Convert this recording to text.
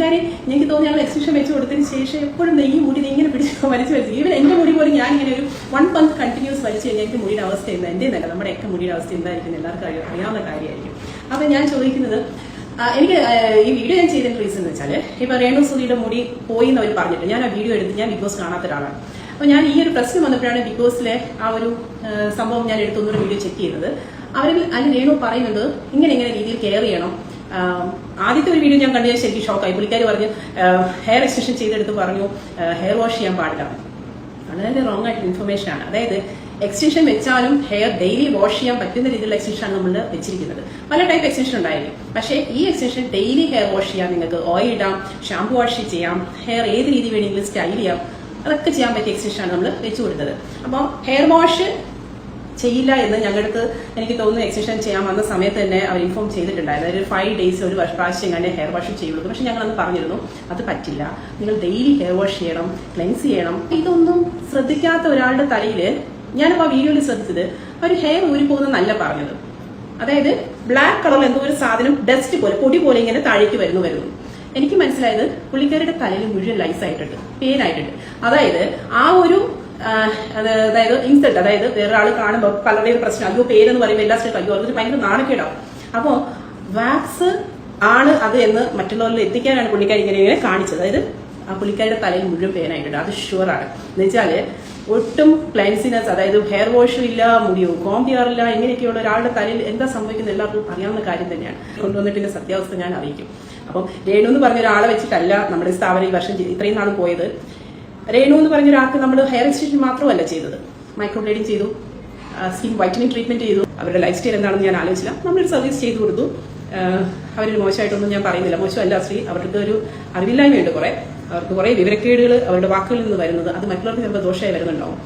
പുള്ളിക്കാരി എനിക്ക് തോന്നി ഞങ്ങൾ എക്സിബിഷൻ വെച്ച് കൊടുത്തതിന് ശേഷം എപ്പോഴും ഈ മുടി ഇങ്ങനെ പിടിച്ച് വലിച്ചു വലിച്ചു. ഈവൻ എന്റെ മുടി പോലും ഞാൻ ഇങ്ങനെ ഒരു വൺ മന്ത് കണ്ടിന്യൂസ് വലിച്ചു കഴിഞ്ഞാൽ എനിക്ക് മുടിയുടെ അവസ്ഥ എന്താ? എന്റെ നല്ല നമ്മുടെ ഒക്കെ മുടിയുടെ അവസ്ഥ എന്തായിരിക്കും എല്ലാവർക്കും അറിയാം- അറിയാവുന്ന കാര്യമായിരിക്കും. അപ്പൊ ഞാൻ ചോദിക്കുന്നത് എനിക്ക് ഈ വീഡിയോ ഞാൻ ചെയ്തതിന്റെ റീസൺ എന്ന് വെച്ചാൽ ഇപ്പൊ രേണു സുധിയുടെ മുടി പോയി എന്ന് അവർ പറഞ്ഞിട്ട് ഞാൻ ആ വീഡിയോ എടുത്ത് ഞാൻ ബിഗ് ബോസ് കാണാത്ത ഒരാളാണ്. അപ്പൊ ഞാൻ ഈ ഒരു പ്രശ്നം വന്നപ്പോഴാണ് ബിഗ് ബോസിലെ ആ ഒരു സംഭവം ഞാൻ എടുത്തൊന്നൊരു വീഡിയോ ചെക്ക് ചെയ്തത് അവരിൽ അതിൽ രേണു പറയുന്നുണ്ട് ഇങ്ങനെ ഇങ്ങനെ രീതിയിൽ കെയർ ചെയ്യണം. ആദ്യത്തെ ഒരു വീഡിയോ ഞാൻ കണ്ടു ശരിക്കും ഷോക്കായി. പുള്ളിക്കാർ പറഞ്ഞു ഹെയർ എക്സ്റ്റൻഷൻ ചെയ്തെടുത്ത് പറഞ്ഞു ഹെയർ വാഷ് ചെയ്യാൻ പാടില്ല. വളരെ റോങ് ആയിട്ടുള്ള ഇൻഫർമേഷൻ ആണ്. അതായത് എക്സ്റ്റൻഷൻ വെച്ചാലും ഹെയർ ഡെയിലി വാഷ് ചെയ്യാൻ പറ്റുന്ന രീതിയിലുള്ള എക്സ്റ്റൻഷൻ ആണ് നമ്മൾ വെച്ചിരിക്കുന്നത്. പല ടൈപ്പ് എക്സ്റ്റൻഷൻ ഉണ്ടായിരിക്കും. പക്ഷേ ഈ എക്സ്റ്റൻഷൻ ഡെയിലി ഹെയർ വാഷ് ചെയ്യാം നിങ്ങൾക്ക് ഓയിൽ ഇടാം ഷാംപൂ വാഷ് ചെയ്യാം ഹെയർ ഏത് രീതി വേണമെങ്കിലും സ്റ്റൈൽ ചെയ്യാം അതൊക്കെ ചെയ്യാൻ പറ്റിയ എക്സ്റ്റൻഷൻ ആണ് നമ്മൾ വെച്ചു കൊടുത്തത്. അപ്പോൾ ഹെയർ വാഷ് ചെയ്യില്ല എന്ന് ഞങ്ങൾക്ക് എനിക്ക് തോന്നുന്നു എക്സിഷൻ ചെയ്യാൻ വന്ന സമയത്ത് തന്നെ അവർ ഇൻഫോം ചെയ്തിട്ടുണ്ടായിരുന്നു. ഒരു ഫൈവ് ഡേയ്സ് ഒരു വർഷ- പ്രാവശ്യം കണ്ടേ ഹെയർ വാഷ് ചെയ്യുള്ളൂ. പക്ഷെ ഞങ്ങൾ അന്ന് പറഞ്ഞിരുന്നു അത് പറ്റില്ല. നിങ്ങൾ ഡെയിലി ഹെയർ വാഷ് ചെയ്യണം ക്ലെൻസ് ചെയ്യണം. ഇതൊന്നും ശ്രദ്ധിക്കാത്ത ഒരാളുടെ തലയിൽ ഞാനിപ്പോൾ ആ വീഡിയോയിൽ ശ്രദ്ധിച്ചത് ഒരു ഹെയർ ഊരിപ്പോകുന്നല്ല പറഞ്ഞത്. അതായത് ബ്ലാക്ക് കളറിൽ എന്തോ ഒരു സാധനം ഡസ്റ്റ് പോലെ പൊടി പോലെ ഇങ്ങനെ താഴേക്ക് വരുന്നു വരുന്നു. എനിക്ക് മനസ്സിലായത് പുള്ളിക്കാരുടെ തലയിൽ മുഴുവൻ ലൈസ് ആയിട്ടുണ്ട് പെയിൻ പേനായിട്ടുണ്ട്. അതായത് ആ ഒരു അതായത് ഇൻസൾട്ട് അതായത് വേറെ ആൾ കാണുമ്പോൾ പലരുടെയും പ്രശ്നം. അയ്യോ പേരെന്ന് പറയുമ്പോൾ എല്ലാ സ്റ്റേറ്റ് അയ്യോ അതൊരു ഭയങ്കര നാണക്കേടാവും. അപ്പോൾ വാക്സ് ആണ് അത് എന്ന് മറ്റുള്ളവരിൽ എത്തിക്കാനാണ് പുള്ളിക്കാരി ഇങ്ങനെ ഇങ്ങനെ കാണിച്ചത്. അതായത് ആ പുള്ളിക്കാരുടെ തലയിൽ മുഴുവൻ പേനായിട്ടുണ്ട് അത് ഷുവറാണ് എന്ന് വെച്ചാൽ ഒട്ടും ക്ലൈൻസിനെസ് അതായത് ഹെയർ വാഷും ഇല്ല മുടിയോ കോമ്പിയാറില്ല ഇങ്ങനെയൊക്കെയുള്ള ഒരാളുടെ തലയിൽ എന്താ സംഭവിക്കുന്നത് എല്ലാവർക്കും അറിയാവുന്ന കാര്യം തന്നെയാണ്. കൊണ്ടുവന്നിട്ടുള്ള ഇതിന്റെ സത്യാവസ്ഥ ഞാൻ അറിയിക്കും. അപ്പം രേണു എന്ന് പറഞ്ഞ ഒരാളെ വെച്ചിട്ടല്ല നമ്മുടെ സ്ഥാപനം ഈ വർഷം ഇത്രയും നാൾ പോയത്. രേണു എന്ന് പറഞ്ഞ ഒരാൾക്ക് നമ്മൾ ഹെയർ എക്സ്റ്റൻഷൻ മാത്രമല്ല ചെയ്തത്. മൈക്രോ ബ്ലേഡിംഗ് ചെയ്തു സ്കിൻ വൈറ്റനിങ് ട്രീറ്റ്മെന്റ് ചെയ്തു. അവരുടെ ലൈഫ് സ്റ്റൈൽ എന്താണെന്ന് ഞാൻ ആലോചിച്ചില്ല. നമ്മളൊരു സർവീസ് ചെയ്തു കൊടുത്തു. അവർ മോശമായിട്ടൊന്നും ഞാൻ പറയുന്നില്ല. മോശമല്ല ശ്രീ. അവർക്ക് ഒരു അറിവില്ലായ്മയുണ്ട് കുറെ. അവർക്ക് കുറെ വിവരക്കേടുകൾ അവരുടെ വാക്കുകളിൽ നിന്ന് വരുന്നത്. അത് മറ്റുള്ളവർക്ക് ചിലപ്പോൾ ദോഷമായി വരുന്നുണ്ടാവും.